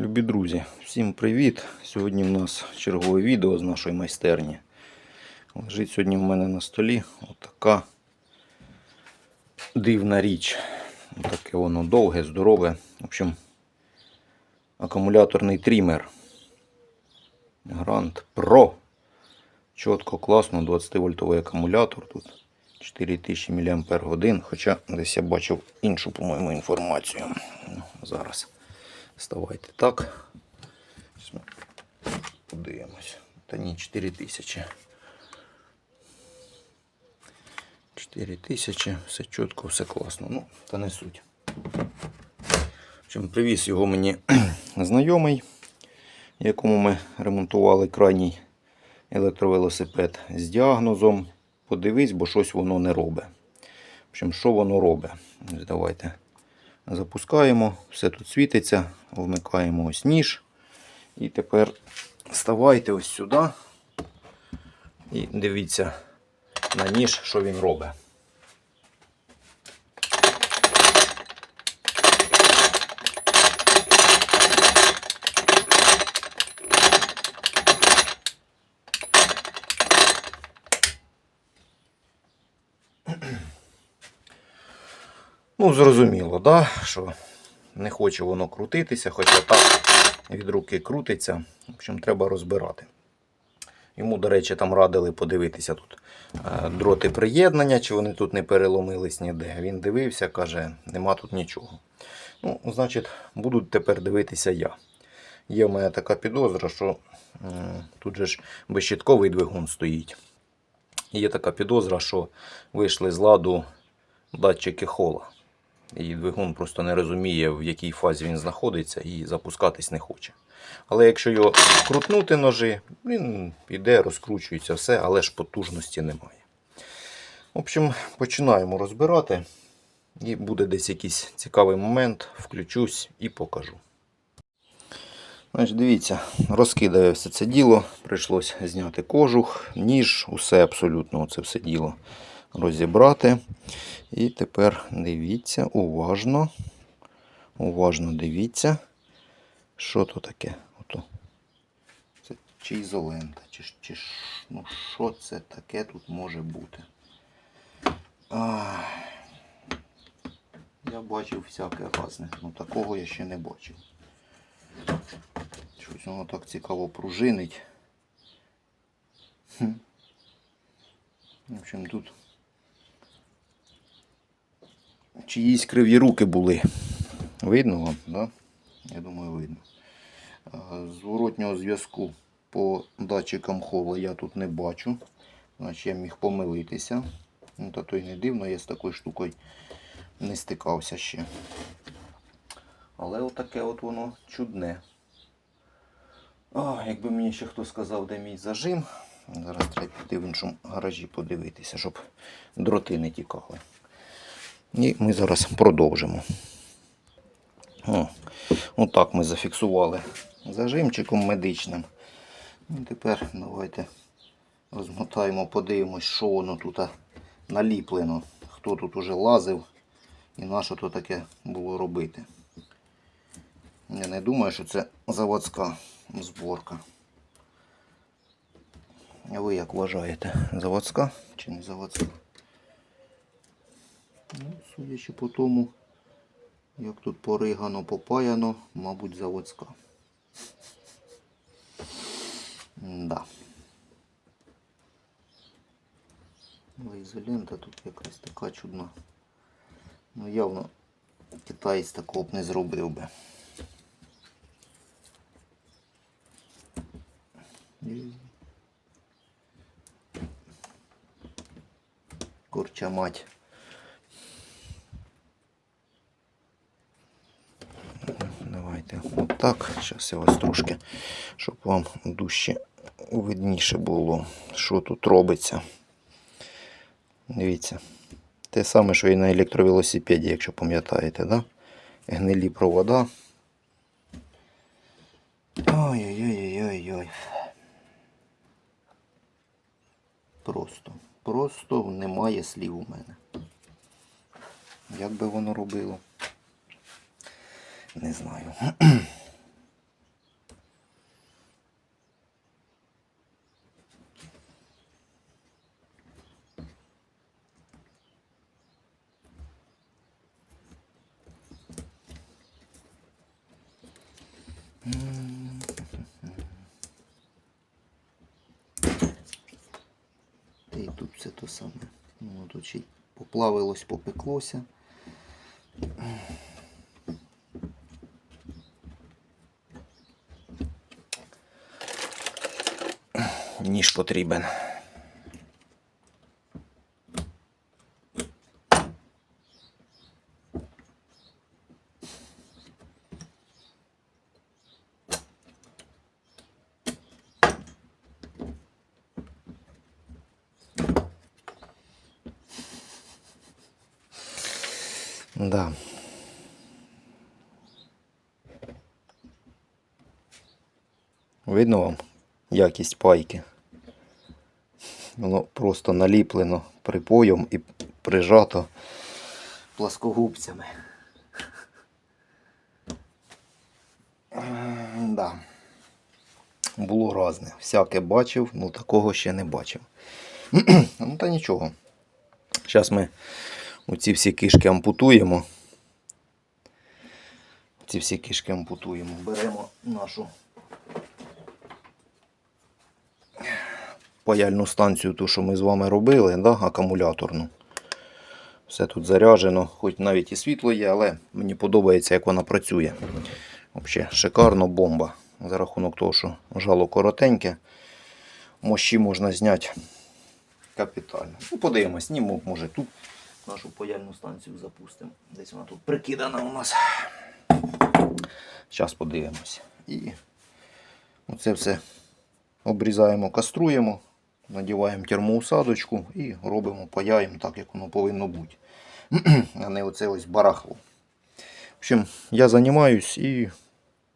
Любі друзі, всім привіт! Сьогодні в нас чергове відео з нашої майстерні. Лежить сьогодні в мене на столі отака дивна річ. Таке воно довге, здорове. В общем, акумуляторний трімер. Грант Pro. Чітко, класно, 20 вольтовий акумулятор тут. 4000 мАч. Хоча десь я бачив іншу, по-моєму, інформацію. Зараз. Ставайте так. Подивимось. Та ні, 4000. 4000, все чітко, все класно. Ну, та не суть. Общем, привіз його мені знайомий, якому ми ремонтували крайній електровелосипед з діагнозом. Подивись, бо щось воно не робить. В що воно робить? Давайте запускаємо, все тут світиться, вмикаємо ось ніж. І тепер вставайте ось сюди і дивіться на ніж, що він робить. Ну, зрозуміло, да? що не хоче воно крутитися, хоча так від руки крутиться. В общем, треба розбирати. Йому, до речі, там радили подивитися тут е, дроти приєднання, чи вони тут не переломились ніде. Він дивився, каже, нема тут нічого. Ну, значить, буду тепер дивитися я. Є в мене така підозра, що тут же ж безщитковий двигун стоїть. Є така підозра, що вийшли з ладу датчики хола. І двигун просто не розуміє, в якій фазі він знаходиться і запускатись не хоче. Але якщо його крутнути ножи, він піде, розкручується все, але ж потужності немає. В общем, починаємо розбирати. І буде десь якийсь цікавий момент, включусь і покажу. Значить, Дивіться, розкидаю все це діло. Прийшлось зняти кожух, ніж, усе абсолютно це все діло розібрати. І тепер дивіться уважно. Уважно дивіться, що то таке. Ото. Це чи ізолента, чи, чи ну, що це таке тут може бути. Ах. Я бачив всяке разне, ну такого я ще не бачив. Щось воно так цікаво пружинить. Хм. В общем, тут чиїсь криві руки були. Видно вам, да? Я думаю, видно. Зворотнього зв'язку по датчикам хола я тут не бачу. Значить я міг помилитися. Ну, та то й не дивно, я з такою штукою не стикався ще. Але отаке от воно чудне. А, якби мені ще хто сказав, де мій зажим. Зараз треба піти в іншому гаражі подивитися, щоб дроти не тікали. І ми зараз продовжимо. Отак ми зафіксували зажимчиком медичним. І тепер давайте розмотаємо, подивимось, що воно тут наліплено. Хто тут уже лазив і на що то таке було робити. Я не думаю, що це заводська зборка. А ви як вважаєте? Заводська чи не заводська? Ну, судячи по тому, як тут поригано, попаяно, мабуть, заводська. Да. Але ізолента тут якась така чудна. Ну явно китаєць такого б не зробив би. Курча мать. Отак. Зараз я вас трошки, щоб вам дужче видніше було, що тут робиться. Дивіться. Те саме, що і на електровелосипеді, якщо пам'ятаєте, да? Гнилі провода. Ой-ой-ой-ой-ой. Просто. Просто немає слів у мене. Як би воно робило? Не знаю. Та і тут все то саме. Ну, тут ще поплавилось, попеклося. Ніж потрібен. Да. Видно вам якість пайки. Воно просто наліплено припоєм і прижато пласкогубцями. Да. Було різне. Всяке бачив, ну такого ще не бачив. ну та нічого. Зараз ми оці всі кишки ампутуємо. Ці всі кишки ампутуємо. Беремо нашу паяльну станцію, ту, що ми з вами робили, да, акумуляторну. Все тут заряджено, хоч навіть і світло є, але мені подобається, як вона працює. Взагалі, шикарно бомба. За рахунок того, що жало коротеньке, мощі можна зняти капітально. Ну, подивимось, знімок, може тут нашу паяльну станцію запустимо. Десь вона тут прикидана у нас. Зараз подивимось. І оце все обрізаємо, каструємо, надіваємо термоусадочку і робимо, паяємо так, як воно повинно бути. А не оце ось барахло. В общем, я займаюсь і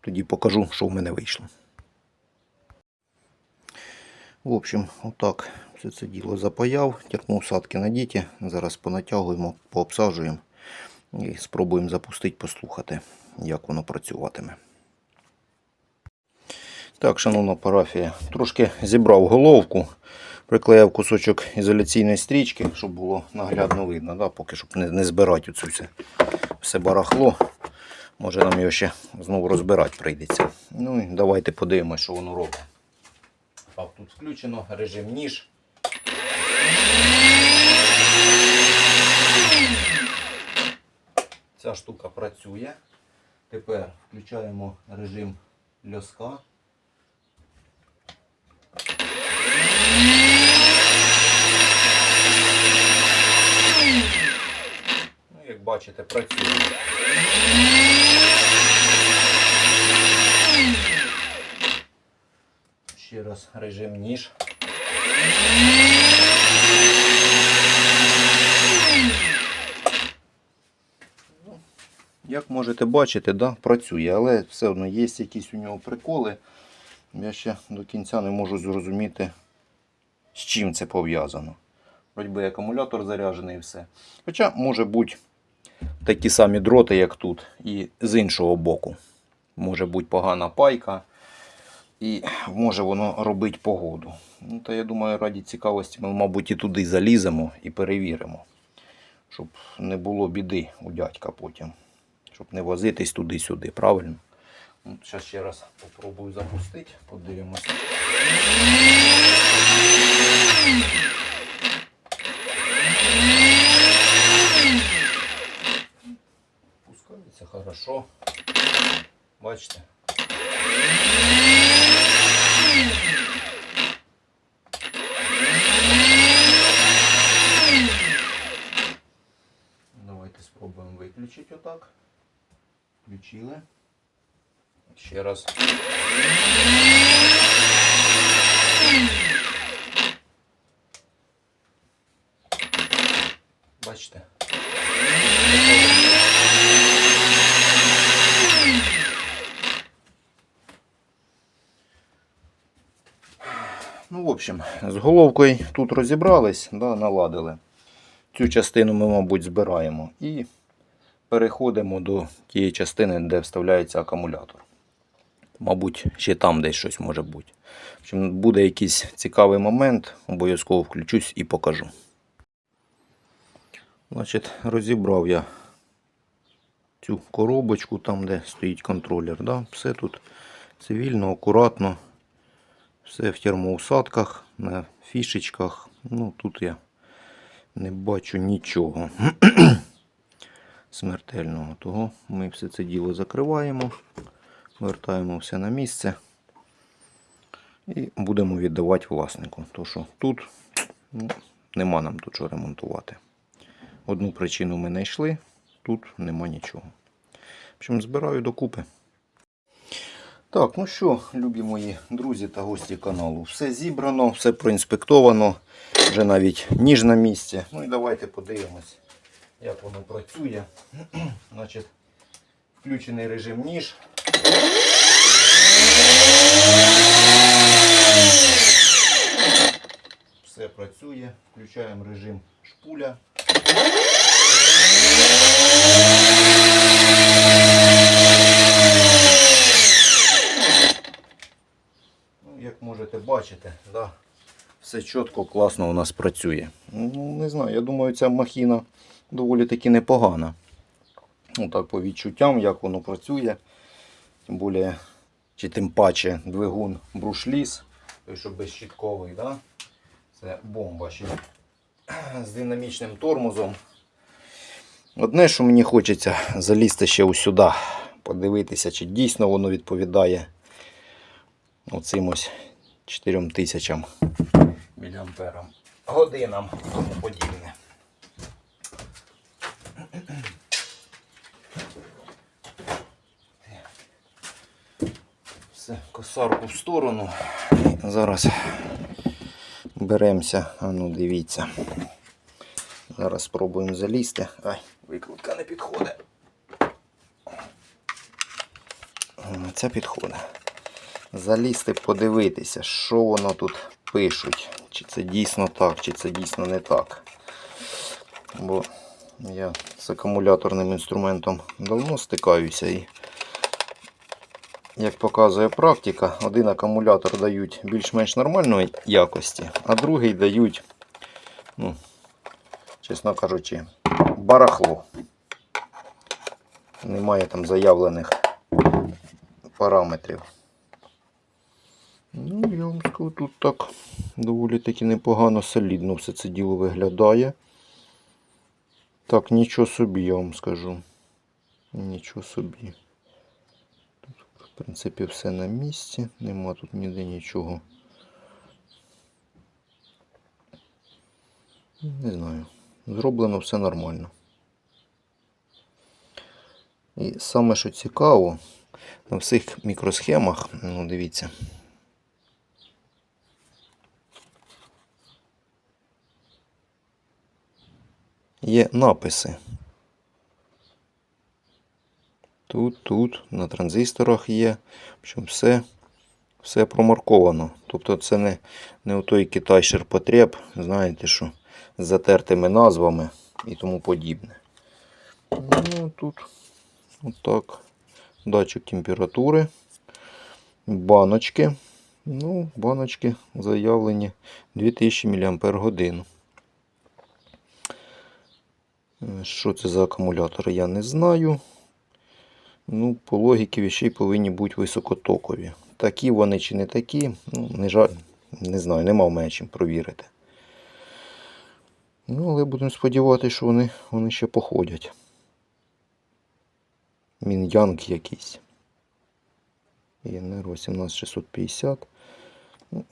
тоді покажу, що в мене вийшло. В общем, отак все це діло запаяв, термоусадки надіті. Зараз понатягуємо, пообсаджуємо і спробуємо запустити, послухати, як воно працюватиме. Так, шановна парафія, трошки зібрав головку, приклеїв кусочок ізоляційної стрічки, щоб було наглядно видно, да, поки щоб не, не збирати оцю все, все барахло. Може нам його ще знову розбирати прийдеться. Ну і давайте подивимося, що воно робить. Так, тут включено режим ніж. Ця штука працює. Тепер включаємо режим льоска. Ну, як бачите, працює. Ще раз режим ніж. Як можете бачити, да, працює, але все одно є якісь у нього приколи. Я ще до кінця не можу зрозуміти, з чим це пов'язано. Вроді акумулятор заряджений і все. Хоча може бути такі самі дроти, як тут, і з іншого боку. Може бути погана пайка. І може воно робити погоду. Ну, то я думаю, раді цікавості ми, мабуть, і туди заліземо і перевіримо. Щоб не було біди у дядька потім. Щоб не возитись туди-сюди, правильно? Зараз ще раз попробую запустити, подивимося. Пускається хорошо. Бачите? Давайте спробуємо виключити отак. Включили. Ще раз. Бачите? Ну, в общем, з головкою тут розібрались, да, наладили. Цю частину ми, мабуть, збираємо і переходимо до тієї частини, де вставляється акумулятор. Мабуть, ще там десь щось може бути. Общем, буде якийсь цікавий момент, обов'язково включусь і покажу. Значить, розібрав я цю коробочку, там, де стоїть контролер. Да? Все тут цивільно, акуратно. Все в термоусадках, на фішечках. Ну, тут я не бачу нічого смертельного. Того ми все це діло закриваємо, вертаємо все на місце і будемо віддавати власнику. Тому що тут ну, нема нам тут що ремонтувати. Одну причину ми знайшли, тут нема нічого. В збираю докупи. Так, ну що, любі мої друзі та гості каналу, все зібрано, все проінспектовано, вже навіть ніж на місці. Ну і давайте подивимось, як воно працює. Значить, включений режим ніж. Все працює, включаємо режим шпуля. Ну, як можете бачити, да, все чітко, класно у нас працює. Ну, не знаю, я думаю, ця махіна доволі таки непогана. Ну, так, по відчуттям, як воно працює. Тим більше, чи тим паче двигун брушліс, той, що безщітковий, да? це бомба ще з динамічним тормозом. Одне, що мені хочеться залізти ще ось сюди, подивитися, чи дійсно воно відповідає оцим ось 4000 міліамперам годинам тому подібне. Все, косарку в сторону. Зараз беремося, а ну дивіться. Зараз спробуємо залізти. Ай, викрутка не підходить. Ця підходить. Залізти, подивитися, що воно тут пишуть. Чи це дійсно так, чи це дійсно не так. Бо я з акумуляторним інструментом давно стикаюся і як показує практика, один акумулятор дають більш-менш нормальної якості, а другий дають, ну, чесно кажучи, барахло. Немає там заявлених параметрів. Ну, я вам скажу, тут так доволі таки непогано, солідно все це діло виглядає. Так, нічого собі, я вам скажу. Нічого собі. Тут, в принципі, все на місці. Нема тут ніде нічого. Не знаю. Зроблено все нормально. І саме, що цікаво, на всіх мікросхемах, ну дивіться. Є написи. Тут, тут, на транзисторах є. В все, все промарковано. Тобто це не, не той Китай ширпотреб, знаєте, що з затертими назвами і тому подібне. Ну, тут отак. Датчик температури. Баночки. Ну, баночки заявлені 2000 мАч. Що це за акумулятор, я не знаю. Ну, по логіки вещей повинні бути високотокові. Такі вони чи не такі, ну, не, жаль, не знаю, нема в мене чим провірити. Ну, але будемо сподіватися, що вони, вони ще походять. Мін'янг якийсь. ЄНР 18650. Ну.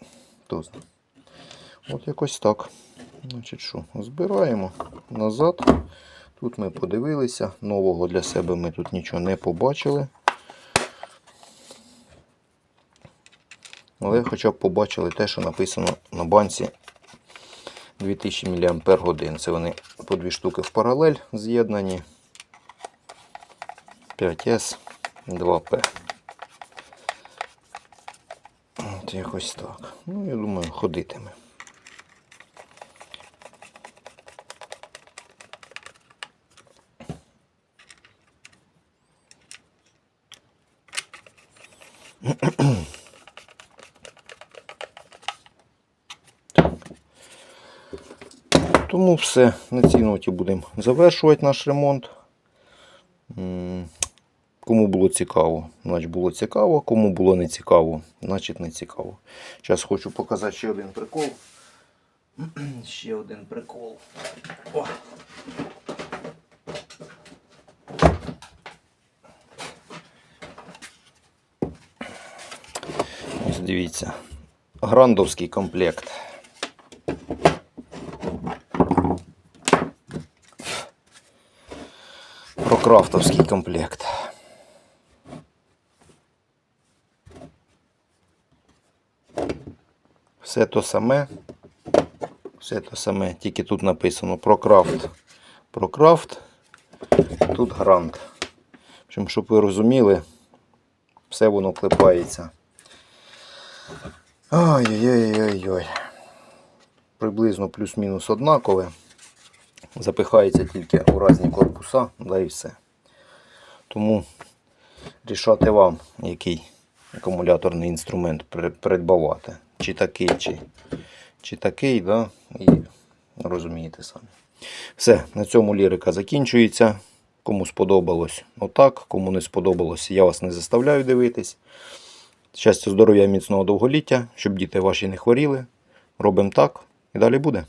От якось так. Значить що, збираємо назад. Тут ми подивилися, нового для себе ми тут нічого не побачили. Але хоча б побачили те, що написано на банці 2000 мАч. Це вони по дві штуки в паралель з'єднані. 5С 2П. От якось так. Ну, я думаю, ходитиме. Тому все, на цій ноті будемо завершувати наш ремонт. Кому було цікаво, значить було цікаво. Кому було не цікаво, значить не цікаво. Зараз хочу показати ще один прикол. Ще один прикол. О. Ось дивіться. Грандовський комплект. Прокрафтовський комплект. Все то саме. Все то саме. Тільки тут написано про крафт. Про крафт. Тут грант. Щоб ви розуміли, все воно клепається. Ой-ой-ой-ой. Приблизно плюс-мінус однакове. Запихається тільки у різні корпуса, да і все. Тому рішати вам, який акумуляторний інструмент придбавати. Чи такий, чи, чи такий, да? і розумієте самі. Все, на цьому лірика закінчується. Кому сподобалось, отак. Кому не сподобалось, я вас не заставляю дивитись. Щастя, здоров'я, міцного довголіття, щоб діти ваші не хворіли. Робимо так і далі буде.